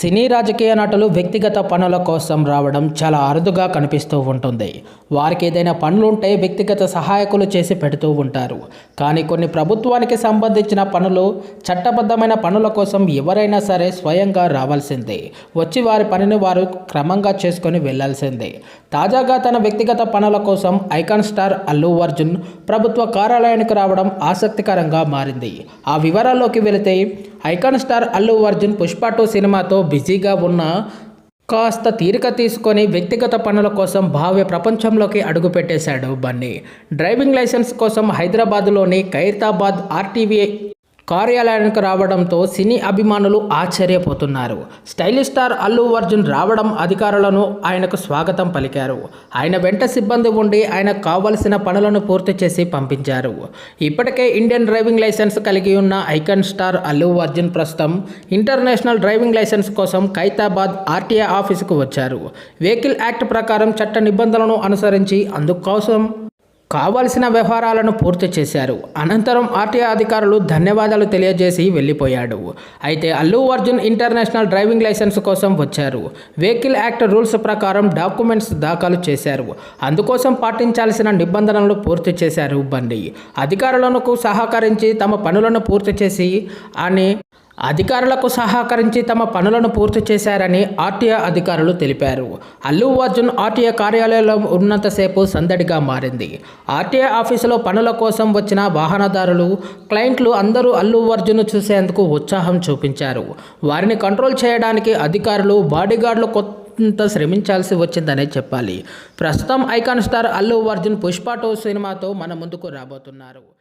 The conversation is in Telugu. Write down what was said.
సినీ రాజకీయ నటులు వ్యక్తిగత పనుల కోసం రావడం చాలా అరుదుగా కనిపిస్తూ ఉంటుంది. వారికి ఏదైనా పనులుంటే వ్యక్తిగత సహాయకులు చేసి పెడుతూ ఉంటారు. కానీ కొన్ని ప్రభుత్వానికి సంబంధించిన పనులు చట్టబద్ధమైన పనుల కోసం ఎవరైనా సరే స్వయంగా రావాల్సిందే. వచ్చి వారి పనిని వారు క్రమంగా చేసుకొని వెళ్ళాల్సిందే. తాజాగా తన వ్యక్తిగత పనుల కోసం ఐకాన్ స్టార్ అల్లు అర్జున్ ప్రభుత్వ కార్యాలయానికి రావడం ఆసక్తికరంగా మారింది. ఆ వివరాల్లోకి వెళితే icon star Allu Arjun Pushpa two సినిమాతో బిజీగా ఉన్న కాస్త తీరిక తీసుకొని వ్యక్తిగత పనుల కోసం భావ్య ప్రపంచంలోకి అడుగుపెట్టేశాడు బన్నీ. డ్రైవింగ్ లైసెన్స్ కోసం హైదరాబాద్లోని ఖైరతాబాద్ ఆర్టీవీ కార్యాలయానికి రావడంతో సినీ అభిమానులు ఆశ్చర్యపోతున్నారు. స్టైలిష్ స్టార్ అల్లు అర్జున్ రావడం అధికారులను ఆయనకు స్వాగతం పలికారు. ఆయన వెంట సిబ్బంది ఉండి ఆయనకు కావలసిన పనులను పూర్తి చేసి పంపించారు. ఇప్పటికే ఇండియన్ డ్రైవింగ్ లైసెన్స్ కలిగి ఉన్న ఐకన్ స్టార్ అల్లు అర్జున్ ప్రస్తుతం ఇంటర్నేషనల్ డ్రైవింగ్ లైసెన్స్ కోసం ఖైతాబాద్ ఆర్టీఏ ఆఫీసుకు వచ్చారు. వెహికల్ యాక్ట్ ప్రకారం చట్ట నిబంధనలను అనుసరించి అందుకోసం కావాల్సిన వ్యవహారాలను పూర్తి చేశారు. అనంతరం ఆర్టీఐ అధికారులు ధన్యవాదాలు తెలియజేసి వెళ్ళిపోయాడు. అయితే Allu Arjun international driving licence కోసం వచ్చారు. వెహికల్ యాక్ట్ రూల్స్ ప్రకారం డాక్యుమెంట్స్ దాఖలు చేశారు. అందుకోసం పాటించాల్సిన నిబంధనలు పూర్తి చేశారు బండి. అధికారులకు సహకరించి తమ పనులను పూర్తి చేసి అని అధికారులకు సహకరించి తమ పనులను పూర్తి చేశారని ఆర్టీఏ అధికారులు తెలిపారు. అల్లు అర్జున్ ఆర్టీఏ కార్యాలయంలో ఉన్నంతసేపు సందడిగా మారింది. ఆర్టీఏ ఆఫీసులో పనుల కోసం వచ్చిన వాహనదారులు క్లయింట్లు అందరూ అల్లు అర్జున్ చూసేందుకు ఉత్సాహం చూపించారు. వారిని కంట్రోల్ చేయడానికి అధికారులు బాడీగార్డులు కొంత శ్రమించాల్సి వచ్చిందనే చెప్పాలి. ప్రస్తుతం icon star Allu Arjun Pushpa two సినిమాతో మన ముందుకు రాబోతున్నారు.